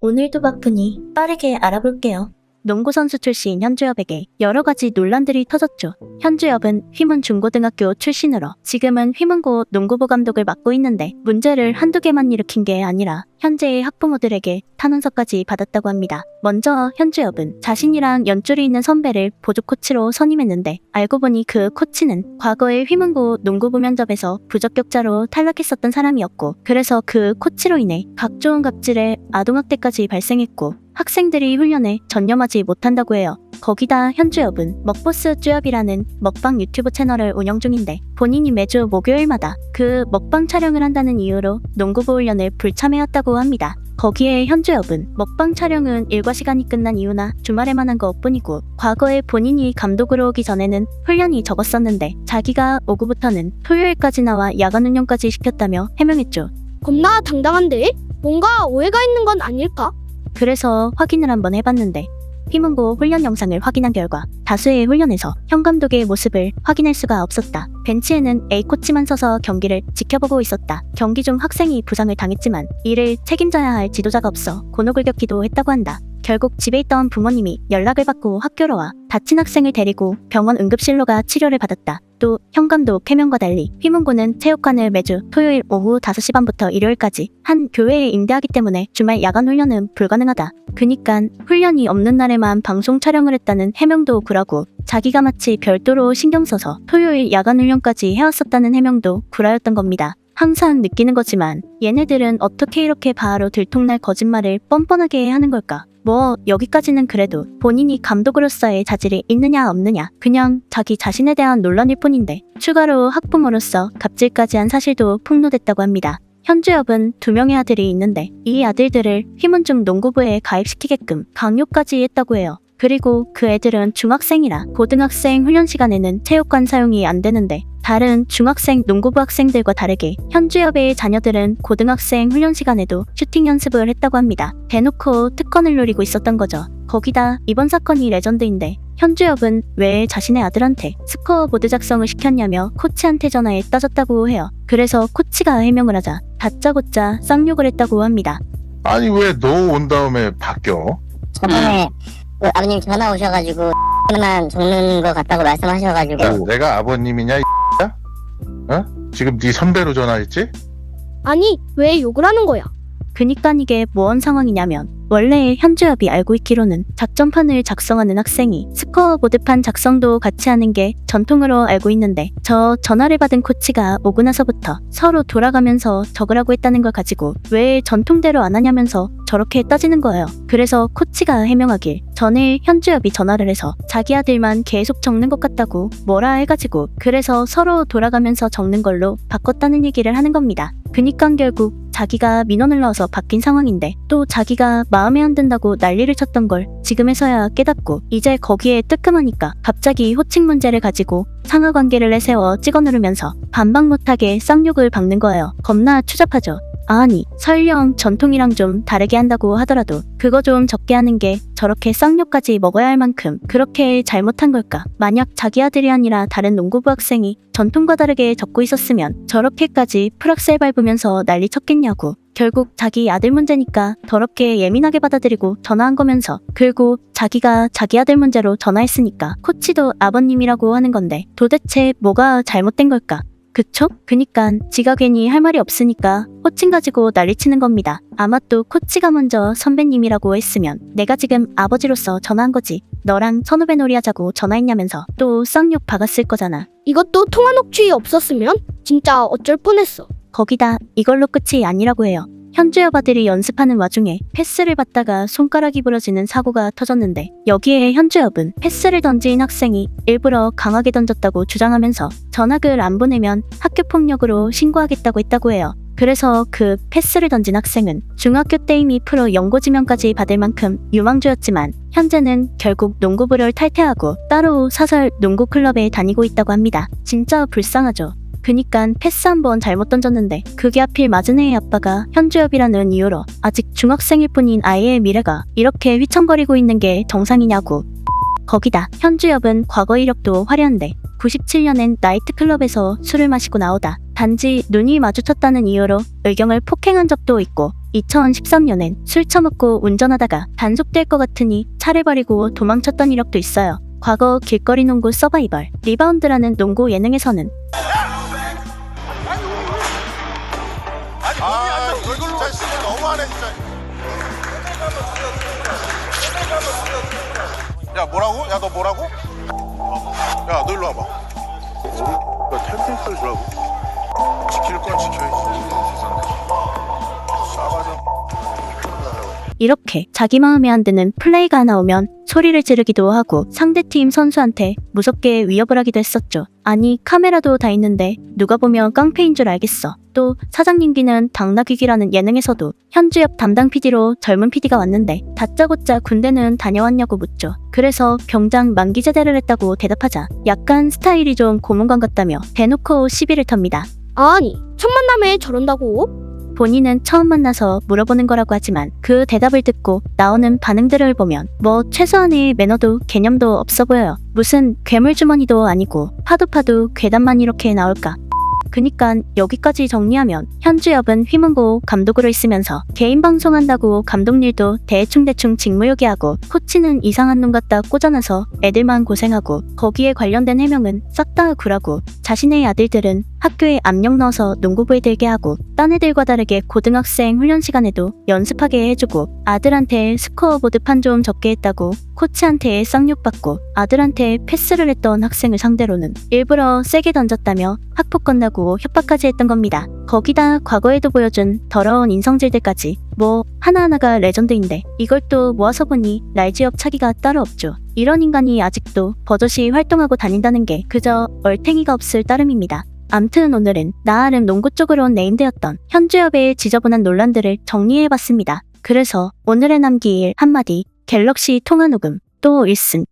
오늘도 바쁘니 빠르게 알아볼게요. 농구 선수 출신 현주엽에게 여러 가지 논란들이 터졌죠. 현주엽은 휘문 중고등학교 출신으로 지금은 휘문고 농구부 감독을 맡고 있는데 문제를 한두 개만 일으킨 게 아니라 현재의 학부모들에게 탄원서까지 받았다고 합니다. 먼저 현주엽은 자신이랑 연줄이 있는 선배를 보조 코치로 선임했는데 알고 보니 그 코치는 과거에 휘문고 농구부 면접에서 부적격자로 탈락했었던 사람이었고 그래서 그 코치로 인해 각종 갑질에 아동학대까지 발생했고 학생들이 훈련에 전념하지 못한다고 해요. 거기다 현주엽은 먹보스 쭈엽이라는 먹방 유튜브 채널을 운영 중인데 본인이 매주 목요일마다 그 먹방 촬영을 한다는 이유로 농구부 훈련을 불참해왔다고 합니다. 거기에 현주엽은 먹방 촬영은 일과 시간이 끝난 이유나 주말에만 한 것뿐이고 과거에 본인이 감독으로 오기 전에는 훈련이 적었었는데 자기가 오후부터는 토요일까지 나와 야간 운영까지 시켰다며 해명했죠. 겁나 당당한데? 뭔가 오해가 있는 건 아닐까? 그래서 확인을 한번 해봤는데 휘문고 훈련 영상을 확인한 결과 다수의 훈련에서 현 감독의 모습을 확인할 수가 없었다. 벤치에는 A 코치만 서서 경기를 지켜보고 있었다. 경기 중 학생이 부상을 당했지만 이를 책임져야 할 지도자가 없어 곤혹을 겪기도 했다고 한다. 결국 집에 있던 부모님이 연락을 받고 학교로 와 다친 학생을 데리고 병원 응급실로 가 치료를 받았다. 또 현감독 해명과 달리 휘문고는 체육관을 매주 토요일 오후 5시 반부터 일요일까지 한 교회에 임대하기 때문에 주말 야간 훈련은 불가능하다. 그니깐 훈련이 없는 날에만 방송 촬영을 했다는 해명도 구라고 자기가 마치 별도로 신경 써서 토요일 야간 훈련까지 해왔었다는 해명도 구라였던 겁니다. 항상 느끼는 거지만 얘네들은 어떻게 이렇게 바로 들통날 거짓말을 뻔뻔하게 하는 걸까? 뭐 여기까지는 그래도 본인이 감독으로서의 자질이 있느냐 없느냐 그냥 자기 자신에 대한 논란일 뿐인데 추가로 학부모로서 갑질까지 한 사실도 폭로됐다고 합니다. 현주엽은 두 명의 아들이 있는데 이 아들들을 휘문중 농구부에 가입시키게끔 강요까지 했다고 해요. 그리고 그 애들은 중학생이라 고등학생 훈련 시간에는 체육관 사용이 안 되는데 다른 중학생 농구부 학생들과 다르게 현주엽의 자녀들은 고등학생 훈련 시간에도 슈팅 연습을 했다고 합니다. 대놓고 특권을 노리고 있었던 거죠. 거기다 이번 사건이 레전드인데 현주엽은 왜 자신의 아들한테 스코어 보드 작성을 시켰냐며 코치한테 전화해 따졌다고 해요. 그래서 코치가 해명을 하자 다짜고짜 쌍욕을 했다고 합니다. 아니 왜 너 온 다음에 바뀌어? 저번에 그 아버님 전화 오셔가지고 하나만 적는 것 같다고 말씀하셔가지고 야, 내가 아버님이냐? 어? 지금 네 선배로 전화했지? 아니, 왜 욕을 하는 거야? 그니까 이게 뭔 상황이냐면 원래 현주엽이 알고 있기로는 작전판을 작성하는 학생이 스코어 보드판 작성도 같이 하는 게 전통으로 알고 있는데 저 전화를 받은 코치가 오고 나서부터 서로 돌아가면서 적으라고 했다는 걸 가지고 왜 전통대로 안 하냐면서 저렇게 따지는 거예요. 그래서 코치가 해명하길 전에 현주엽이 전화를 해서 자기 아들만 계속 적는 것 같다고 뭐라 해가지고 그래서 서로 돌아가면서 적는 걸로 바꿨다는 얘기를 하는 겁니다. 그니까 결국 자기가 민원을 넣어서 바뀐 상황인데 또 자기가 마음에 안 든다고 난리를 쳤던 걸 지금에서야 깨닫고 이제 거기에 뜨끔하니까 갑자기 호칭 문제를 가지고 상하 관계를 내세워 찍어 누르면서 반박 못하게 쌍욕을 박는 거예요. 겁나 추잡하죠. 아니, 설령 전통이랑 좀 다르게 한다고 하더라도 그거 좀 적게 하는 게 저렇게 쌍욕까지 먹어야 할 만큼 그렇게 잘못한 걸까? 만약 자기 아들이 아니라 다른 농구부 학생이 전통과 다르게 적고 있었으면 저렇게까지 풀악셀 밟으면서 난리 쳤겠냐고. 결국 자기 아들 문제니까 더럽게 예민하게 받아들이고 전화한 거면서 그리고 자기가 자기 아들 문제로 전화했으니까 코치도 아버님이라고 하는 건데 도대체 뭐가 잘못된 걸까? 그쵸? 그니깐 지가 괜히 할 말이 없으니까 호칭 가지고 난리치는 겁니다. 아마 또 코치가 먼저 선배님이라고 했으면 내가 지금 아버지로서 전화한 거지. 너랑 선후배 놀이 하자고 전화했냐면서 또 쌍욕 박았을 거잖아. 이것도 통화 녹취 없었으면 진짜 어쩔 뻔했어. 거기다 이걸로 끝이 아니라고 해요. 현주엽 아들이 연습하는 와중에 패스를 받다가 손가락이 부러지는 사고가 터졌는데 여기에 현주엽은 패스를 던진 학생이 일부러 강하게 던졌다고 주장하면서 전학을 안 보내면 학교 폭력으로 신고하겠다고 했다고 해요. 그래서 그 패스를 던진 학생은 중학교 때 이미 프로 연고지명까지 받을 만큼 유망주였지만 현재는 결국 농구부를 탈퇴하고 따로 사설 농구 클럽에 다니고 있다고 합니다. 진짜 불쌍하죠. 그니깐 패스 한 번 잘못 던졌는데 그게 하필 맞은 애의 아빠가 현주엽이라는 이유로 아직 중학생일 뿐인 아이의 미래가 이렇게 휘청거리고 있는 게 정상이냐고. 거기다 현주엽은 과거 이력도 화려한데 97년엔 나이트클럽에서 술을 마시고 나오다 단지 눈이 마주쳤다는 이유로 의경을 폭행한 적도 있고 2013년엔 술 처먹고 운전하다가 단속될 것 같으니 차를 버리고 도망쳤던 이력도 있어요. 과거 길거리 농구 서바이벌, 리바운드라는 농구 예능에서는 야 뭐라고? 야 너 뭐라고? 야 너 일로 와봐. 야 템템플 주라고. 지킬 건 지켜야지. 싸가지. 이렇게 자기 마음에 안 드는 플레이가 나오면 소리를 지르기도 하고 상대팀 선수한테 무섭게 위협을 하기도 했었죠. 아니 카메라도 다 있는데 누가 보면 깡패인 줄 알겠어. 또 사장님 귀는 당나귀기라는 예능에서도 현주엽 담당 PD로 젊은 PD가 왔는데 다짜고짜 군대는 다녀왔냐고 묻죠. 그래서 병장 만기 제대를 했다고 대답하자 약간 스타일이 좀 고문관 같다며 대놓고 시비를 텁니다. 아니, 첫 만남에 저런다고? 본인은 처음 만나서 물어보는 거라고 하지만 그 대답을 듣고 나오는 반응들을 보면 뭐 최소한의 매너도 개념도 없어 보여요. 무슨 괴물 주머니도 아니고 파도 파도 괴담만 이렇게 나올까. 그니깐 여기까지 정리하면 현주엽은 휘문고 감독으로 있으면서 개인 방송한다고 감독 일도 대충대충 직무유기하고 코치는 이상한 놈 갖다 꽂아놔서 애들만 고생하고 거기에 관련된 해명은 싹 다 구라고 자신의 아들들은 학교에 압력 넣어서 농구부에 들게 하고 딴 애들과 다르게 고등학생 훈련 시간에도 연습하게 해주고 아들한테 스코어보드 판 좀 적게 했다고 코치한테 쌍욕받고 아들한테 패스를 했던 학생을 상대로는 일부러 세게 던졌다며 학폭 건다고 협박까지 했던 겁니다. 거기다 과거에도 보여준 더러운 인성질들까지 뭐 하나하나가 레전드인데 이걸 또 모아서 보니 날지업 차기가 따로 없죠. 이런 인간이 아직도 버젓이 활동하고 다닌다는 게 그저 얼탱이가 없을 따름입니다. 암튼 오늘은 나아름 농구 쪽으로 네임되었던 현주엽의 지저분한 논란들을 정리해봤습니다. 그래서 오늘의 남기일 한마디 갤럭시 통화 녹음 또 1승